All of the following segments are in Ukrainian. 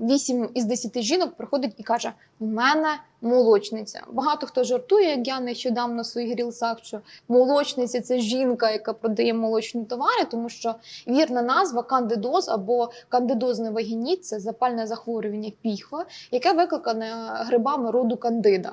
8 із 10 жінок приходить і каже: у мене молочниця. Багато хто жартує, як я нещодавно в своїх рілсах, що молочниця це жінка, яка продає молочні товари, тому що вірна назва кандидоз або кандидозний вагініт це запальне захворювання піхви, яке викликане грибами роду кандида.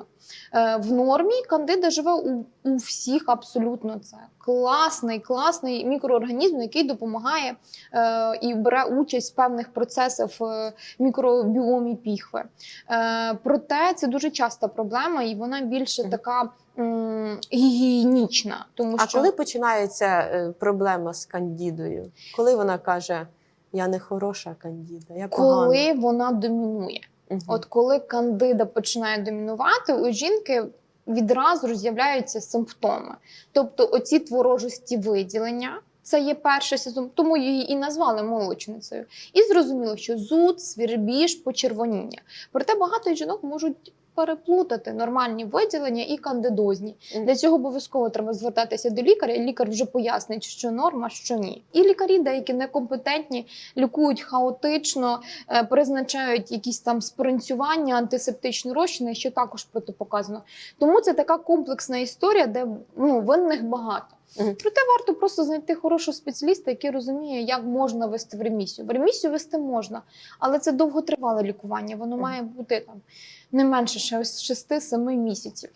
Е, В нормі кандида живе у, у всіх абсолютно. Це класний, класний мікроорганізм, який допомагає е, і бере участь в певних процесах в мікробіомі піхви. Е, проте це дуже часта проблема, і вона більше така м, гігієнічна. Тому А що коли починається е, проблема з кандідою? Коли вона каже: Я не хороша кандіда, я погана. коли вона домінує. Мгм. От коли кандида починає домінувати, у жінки відразу з'являються симптоми. Тобто, оці творожості виділення. Це є перший сезон, тому її і назвали молочницею. І зрозуміло, що зуд, свірбіж, почервоніння. Проте багато жінок можуть переплутати нормальні виділення і кандидозні. Для цього обов'язково треба звертатися до лікаря, і лікар вже пояснить, що норма, що ні. І лікарі деякі некомпетентні, лікують хаотично, е, призначають якісь там спринцювання, антисептичні розчини, що також протипоказано. Тому це така комплексна історія, де ну, винних багато. Мгм. Проте варто просто знайти хорошого спеціаліста, який розуміє, як можна вести в ремісію. В ремісію вести можна, але це довготривале лікування. Воно угу. має бути там не менше 6-7 місяців.